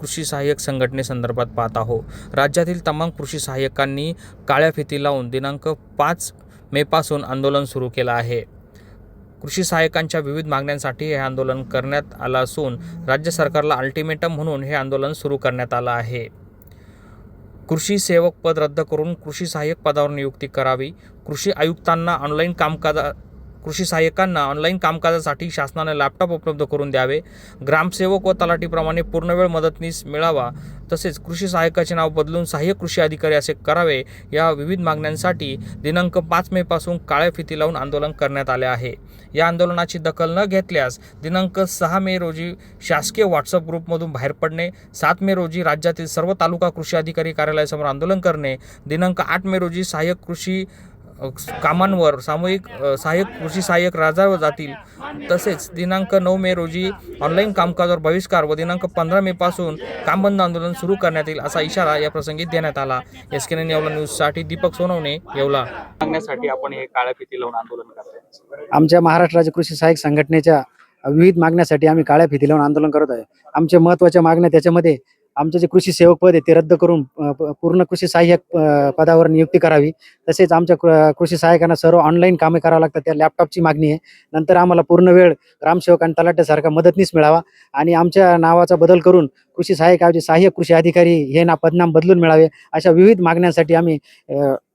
कृषी सहाय्यक संघटनेसंदर्भात पाहत आहोत. राज्यातील तमाम कृषी सहाय्यकांनी काळ्या फिती लावून दिनांक पाच मेपासून आंदोलन सुरू केलं आहे. कृषी सहाय्यकांच्या विविध मागण्यांसाठी हे आंदोलन करण्यात आलं असून राज्य सरकारला अल्टिमेटम म्हणून हे आंदोलन सुरू करण्यात आलं आहे. कृषी सेवक पद रद्द करून कृषी सहाय्यक पदावर नियुक्ती करावी. कृषी आयुक्तांना ऑनलाईन कामकाजा कृषी सहाय्यकांना ऑनलाईन कामकाजासाठी शासनाने लॅपटॉप उपलब्ध करून द्यावे. ग्रामसेवक व तलाठीप्रमाणे पूर्णवेळ मदतनीस मिळावा तसेच कृषी सहाय्यकाचे नाव बदलून सहाय्यक कृषी अधिकारी असे करावे या विविध मागण्यांसाठी दिनांक पाच मेपासून काळ्या फिती लावून आंदोलन करण्यात आले आहे. या आंदोलनाची दखल न घेतल्यास दिनांक सहा मे रोजी शासकीय व्हॉट्सअप ग्रुपमधून बाहेर पडणे सात मे रोजी राज्यातील सर्व तालुका कृषी अधिकारी कार्यालयासमोर आंदोलन करणे दिनांक आठ मे रोजी सहाय्यक कृषी कामांवर सामूहिक सहाय्यक कृषी सहाय्यक राजावर जातील. तसेच दिनांक नऊ मे रोजी ऑनलाईन कामकाजावर बहिष्कार व दिनांक पंधरा मे पासून कामबंद आंदोलन सुरू करण्यात येईल असा इशारा या प्रसंगी देण्यात आला. एस के येवला न्यूजसाठी दीपक सोनवणे येवला. सांगण्यासाठी आपण हे काळ्या फिती लावून आंदोलन करतोय. आमच्या महाराष्ट्र राज्य कृषी सहाय्यक संघटनेच्या विविध मागण्यासाठी आम्ही काळ्या फिती लावून आंदोलन करत आहे. आमच्या महत्त्वाच्या मागण्या त्याच्यामध्ये आमचे जे कृषी सेवक पद आहे ते रद्द करून पूर्ण कृषी सहाय्यक पदावर नियुक्ती करावी. तसेच आमच्या कृषी सहाय्यकांना सर्व ऑनलाईन कामे करावं लागतात त्या लॅपटॉपची मागणी आहे. नंतर आम्हाला पूर्ण वेळ ग्रामसेवक आणि तलाट्यासारखा मदतनीस मिळावा आणि आमच्या नावाचा बदल करून कृषी सहाय्यकाचे सहाय्यक कृषी अधिकारी हे ना पदनाम बदलून मिळावे अशा विविध मागण्यांसाठी आम्ही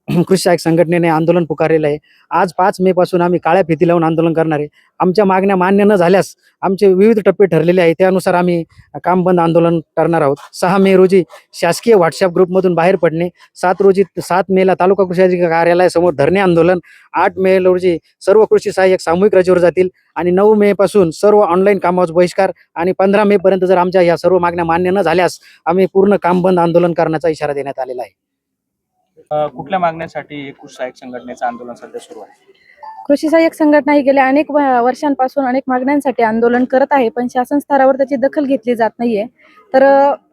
कृषी सहाय्यक संघटनेने आंदोलन पुकारलेलं आहे. आज पाच मे पासून आम्ही काळ्या फिती लावून आंदोलन करणार आहे. आमच्या मागण्या मान्य न झाल्यास आमचे विविध टप्पे ठरलेले आहे त्यानुसार आम्ही काम बंद आंदोलन करणार आहोत. सहा मे रोजी शासकीय व्हॉट्सअप ग्रुपमधून बाहेर पडणे सात रोजी सात मेला तालुका कृषी अधिकारी कार्यालयासमोर धरणे आंदोलन आठ मे रोजी सर्व कृषी सहाय्यक सामूहिक रजेवर जातील आणि नऊ मे पासून सर्व ऑनलाईन कामावर बहिष्कार आणि पंधरा मे पर्यंत जर आमच्या या सर्व मागण्या मान्य न झाल्यास आम्ही पूर्ण काम बंद आंदोलन करण्याचा इशारा देण्यात आलेला आहे. कुठल्या मागण्यासाठी कृषी सहाय्यक संघटनेचं आंदोलन सध्या सुरू आहे? कृषी सहाय्यक संघटना ही गेल्या अनेक वर्षांपासून अनेक मागण्यांसाठी आंदोलन करत आहे पण शासन स्तरावर त्याची दखल घेतली जात नाहीये. तर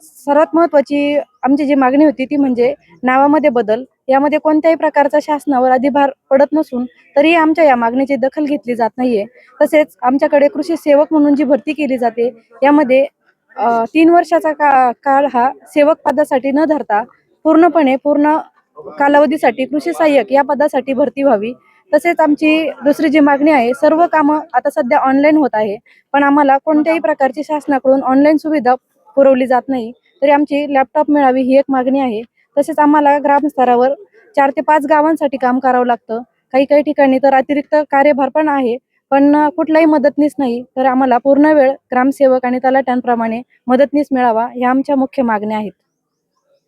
सर्वात महत्वाची आमची जी मागणी होती ती म्हणजे नावामध्ये बदल यामध्ये कोणत्याही प्रकारचा शासनावर अधिभार पडत नसून तरीही आमच्या या मागणीची दखल घेतली जात नाहीये. तसेच आमच्याकडे कृषी सेवक म्हणून जी भरती केली जाते यामध्ये तीन वर्षाचा का काळ हा सेवक पदासाठी न धरता पूर्णपणे पूर्ण कालावधीसाठी कृषी सहाय्यक या पदासाठी भरती व्हावी. तसेच आमची दुसरी जी मागणी आहे सर्व कामं आता सध्या ऑनलाईन होत आहे. पण आम्हाला कोणत्याही प्रकारची शासनाकडून ऑनलाईन सुविधा पुरवली जात नाही तरी आमची लॅपटॉप मिळावी ही एक मागणी आहे. तसेच आम्हाला ग्रामस्तरावर चार ते पाच गावांसाठी काम करावं लागतं. काही काही ठिकाणी तर अतिरिक्त कार्यभार पण आहे पण कुठलाही मदतनीस नाही तर आम्हाला पूर्ण वेळ ग्रामसेवक आणि तलाट्यांप्रमाणे मदतनीस मिळावा ह्या आमच्या मुख्य मागण्या आहेत.